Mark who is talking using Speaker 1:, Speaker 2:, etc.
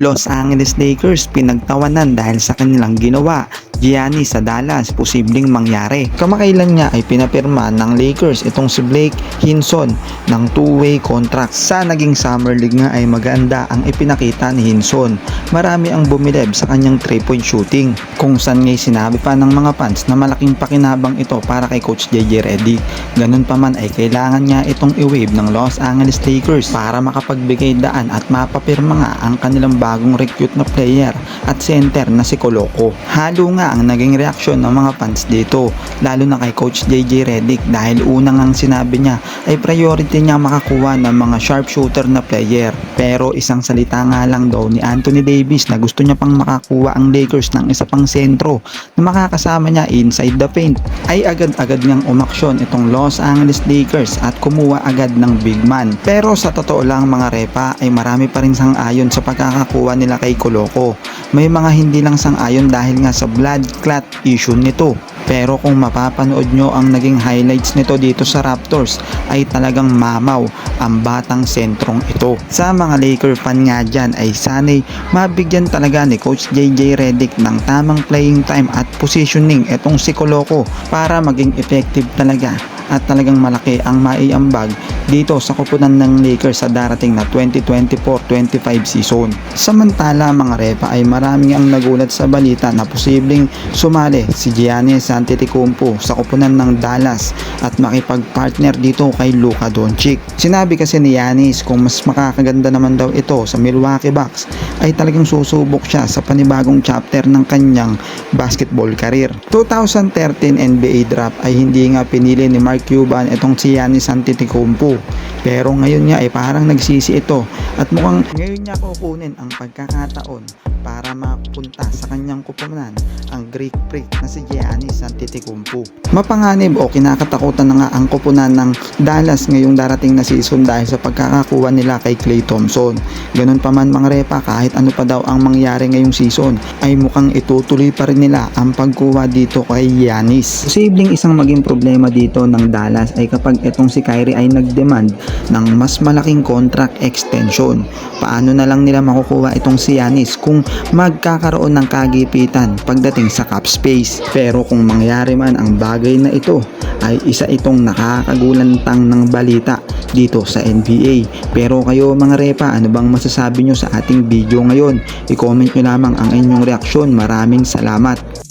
Speaker 1: Los Angeles Lakers pinagtawanan dahil sa kanilang ginawa. Giannis sa Dallas, posibleng mangyari. Kamakailan nga ay pinapirma ng Lakers itong si Blake Hinson ng two-way contract. Sa naging Summer League nga ay maganda ang ipinakita ni Hinson. Marami ang bumilib sa kanyang 3-point shooting. Kung saan ngay sinabi pa ng mga fans na malaking pakinabang ito para kay Coach JJ Redick. Ganun pa man ay kailangan nga itong i-wave ng Los Angeles Lakers para makapagbigay daan at mapapirma nga ang kanilang bagong recruit na player at center na si Coloco. Halo nga ang naging reaksyon ng mga fans dito, lalo na kay Coach JJ Redick dahil unang ang sinabi niya ay priority niya makakuha ng mga sharpshooter na player. Pero isang salita nga lang daw ni Anthony Davis na gusto niya pang makakuha ang Lakers ng isa pang sentro na makakasama niya inside the paint ay agad-agad ngang umaksyon itong Los Angeles Lakers at kumuha agad ng big man. Pero sa totoo lang mga repa ay marami pa rin sang-ayon sa pagkakakuha nila kay Coloco. May mga hindi lang sang-ayon dahil nga sa blood clot issue nito. Pero kung mapapanood nyo ang naging highlights nito dito sa Raptors ay talagang mamaw ang batang sentrong ito. Sa mga Laker fan nga dyan ay sanay mabigyan talaga ni Coach JJ Redick ng tamang playing time at positioning itong si Coloco para maging effective talaga at talagang malaki ang maiambag dito sa kupunan ng Lakers sa darating na 2024-25 season. Samantala mga repa ay maraming ang nagulat sa balita na posibleng sumali si Giannis Antetokounmpo sa kupunan ng Dallas at makipag-partner dito kay Luka Doncic. Sinabi kasi ni Giannis kung mas makakaganda naman daw ito sa Milwaukee Bucks ay talagang susubok siya sa panibagong chapter ng kanyang basketball career. 2013 NBA draft ay hindi nga pinili ni Mark Cuban itong si Giannis Antetokounmpo pero ngayon nga ay parang nagsisi ito. At mukhang ngayon niya kukunin ang pagkakataon para mapunta sa kanyang kupunan ang Greek freak na si Giannis Antetokounmpo. Mapanganib o kinakatakutan na nga ang kupunan ng Dallas ngayong darating na season dahil sa pagkakakuha nila kay Klay Thompson. Ganun pa man mga repa kahit ano pa daw ang mangyari ngayong season ay mukhang itutuloy pa rin nila ang pagkuha dito kay Giannis. Posibleng isang maging problema dito ng Dallas ay kapag itong si Kyrie ay nagdemand ng mas malaking contract extension. Paano na lang nila makukuha itong si Giannis kung magkakaroon ng kagipitan pagdating sa cap space. Pero kung mangyari man ang bagay na ito ay isa itong nakakagulantang ng balita dito sa NBA. Pero kayo mga repa, ano bang masasabi nyo sa ating video ngayon? I-comment nyo lamang ang inyong reaksyon. Maraming salamat.